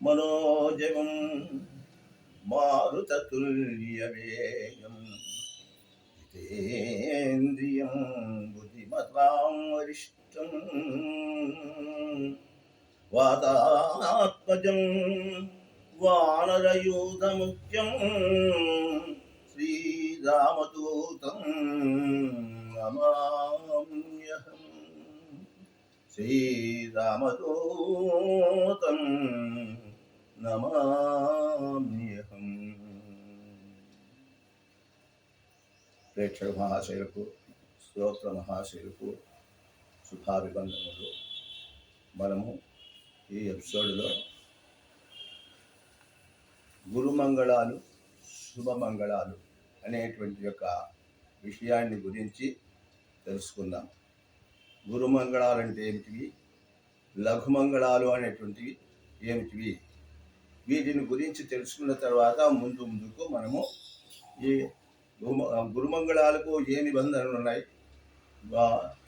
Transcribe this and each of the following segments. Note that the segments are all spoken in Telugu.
మనోజవం మారుతతుల్యవేగం జితేంద్రియం బుద్ధిమతాం వరిష్టం వాతాత్మజం వానరయూధముఖ్యం శ్రీరామదూతం నమామ్యహం శ్రీరామదూతం నమామ్యహం. ప్రేక్షక మహాశయులకు స్తోత్ర మహాశయులకు శుభాభివందనలు మనము ఈ ఎపిసోడ్లో గురుమంగళాలు శుభమంగళాలు అనేటువంటి యొక్క విషయాన్ని గురించి తెలుసుకుందాం. గురుమంగళాలు అంటే ఏమిటివి? లఘుమంగళాలు అనేటువంటివి ఏమిటివి? వీటిని గురించి తెలుసుకున్న తర్వాత ముందు ముందుకు మనము ఈ గురుమ గురుమంగళాలకు ఏ నిబంధనలు ఉన్నాయి?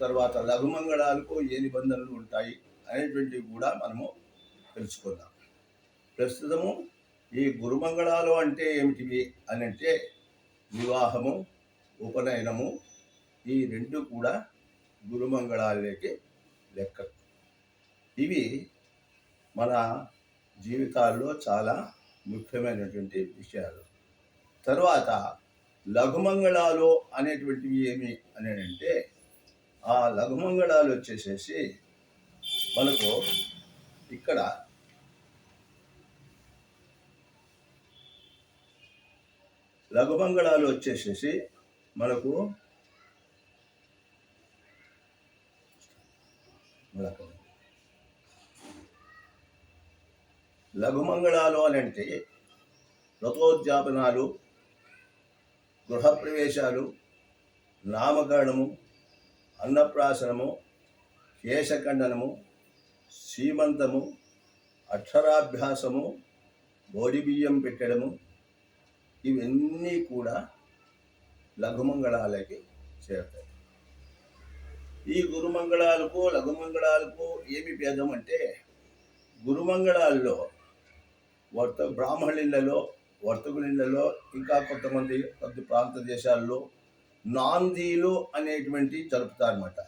తర్వాత లఘుమంగళాలకు ఏ నిబంధనలు ఉంటాయి? అనేటువంటివి కూడా మనము తెలుసుకుందాం. ప్రస్తుతము ఈ గురుమంగళాలు అంటే ఏమిటివి అని అంటే వివాహము ఉపనయనము ఈ రెండు కూడా గురుమంగళాలకి లెక్క. ఇవి మన జీవితాల్లో చాలా ముఖ్యమైనటువంటి విషయాలు. తర్వాత లఘుమంగళాలు అనేటువంటివి ఏమి అని అంటే ఆ లఘుమంగళాలు వచ్చేసేసి మనకు ఇక్కడ లఘుమంగళాలు వచ్చేసేసి మనకు లఘుమంగళాలు అని అంటే రథోద్యాపనాలు గృహప్రవేశాలు నామకరణము అన్నప్రాసనము కేశఖండనము సీమంతము అక్షరాభ్యాసము బోడి బియ్యం పెట్టడము ఇవన్నీ కూడా లఘుమంగళాలకి చేరుతాయి. ఈ గురుమంగళాలకు లఘుమంగళాలకు ఏమి భేదం అంటే గురుమంగళాల్లో వర్త బ్రాహ్మణులలో వర్తకులలో ఇంకా కొంతమంది కొద్ది ప్రాంత దేశాల్లో నాందీలు అనేటువంటి జరుపుతారన్నమాట.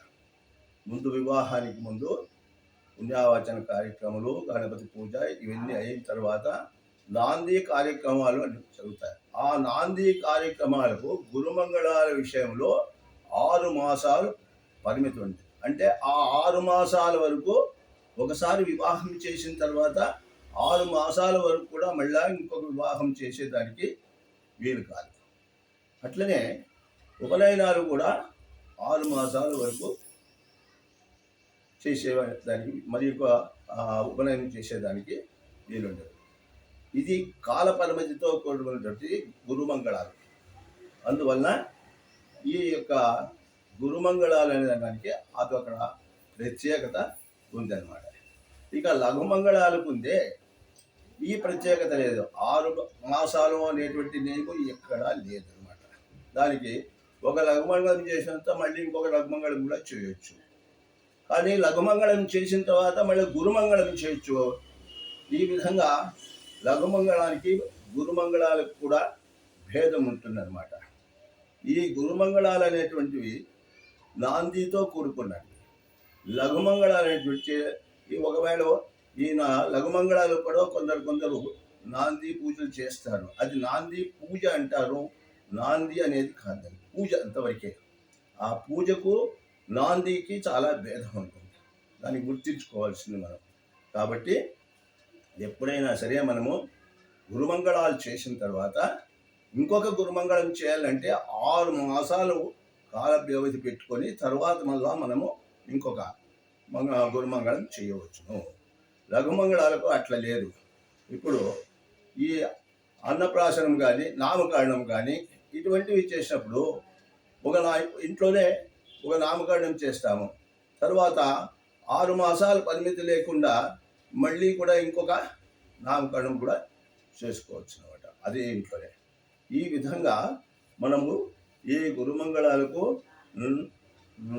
ముందు వివాహానికి ముందు పుణ్యావచన కార్యక్రమాలు గణపతి పూజ ఇవన్నీ అయిన తర్వాత నాందీ కార్యక్రమాలు అని జరుగుతాయి. ఆ నాందీ కార్యక్రమాలకు గురుమంగళాల విషయంలో ఆరు మాసాలు పరిమితి ఉంది. అంటే ఆ ఆరు మాసాల వరకు ఒకసారి వివాహం చేసిన తర్వాత ఆరు మాసాల వరకు కూడా మళ్ళా ఇంకొక వివాహం చేసేదానికి వీలు కాదు. అట్లనే ఉపనయనాలు కూడా ఆరు మాసాల వరకు చేసేదానికి మరి ఒక ఉపనయనం చేసేదానికి వీలుండదు. ఇది కాల పరిమితితో కూడినటువంటి గురుమంగళాలు. అందువలన ఈ యొక్క గురుమంగళాలు అనే దానికి అదొక ప్రత్యేకత ఉందన్నమాట. ఇక లఘుమంగళాలకు ఉందే ఈ ప్రత్యేకత లేదు. ఆరు మాసాలు అనేటువంటి నియమం ఎక్కడా లేదనమాట దానికి ఒక లఘుమంగళం చేసినంత మళ్ళీ ఇంకొక లఘుమంగళం కూడా చేయొచ్చు. కానీ లఘుమంగళం చేసిన తర్వాత మళ్ళీ గురుమంగళం చేయొచ్చు. ఈ విధంగా లఘుమంగళానికి గురుమంగళాలకు కూడా భేదం ఉంటుందన్నమాట. ఈ గురుమంగళాలు అనేటువంటివి నాందితో కూడుకున్నవి. లఘుమంగళాలు అనేటువంటి ఈ ఒకవేళ ఈయన లఘుమంగళాలు కూడా కొందరు కొందరు నాంది పూజలు చేస్తారు. అది నాంది పూజ అంటారు. నాంది అనేది కాదండి పూజ అంతవరకే. ఆ పూజకు నాందికి చాలా భేదం ఉంటుంది. దాన్ని గుర్తించుకోవాల్సింది మనం. కాబట్టి ఎప్పుడైనా సరే మనము గురుమంగళాలు చేసిన తర్వాత ఇంకొక గురుమంగళం చేయాలంటే ఆరు మాసాలు కాల వ్యవధి పెట్టుకొని తర్వాత మళ్ళా మనము ఇంకొక గురుమంగళం చేయవచ్చును. లఘుమంగళాలకు అట్లా లేదు. ఇప్పుడు ఈ అన్నప్రాసనం కానీ నామకరణం కానీ ఇటువంటివి చేసినప్పుడు ఒక నా ఇంట్లోనే ఒక నామకరణం చేస్తాము. తర్వాత ఆరు మాసాలు పరిమితి లేకుండా మళ్ళీ కూడా ఇంకొక నామకరణం కూడా చేసుకోవచ్చు అనమాట అదే ఇంట్లోనే. ఈ విధంగా మనము ఈ గురుమంగళాలకు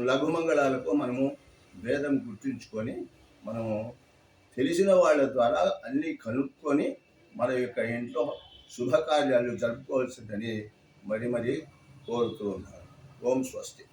లఘుమంగళాలకు మనము భేదం గుర్తుంచుకొని మనము తెలిసిన వాళ్ళ ద్వారా అన్నీ కనుక్కొని మన యొక్క ఇంట్లో శుభకార్యాలు జరుపుకోవాల్సిందని మరి మరి కోరుతూ ఉన్నారు. ఓం స్వస్తి.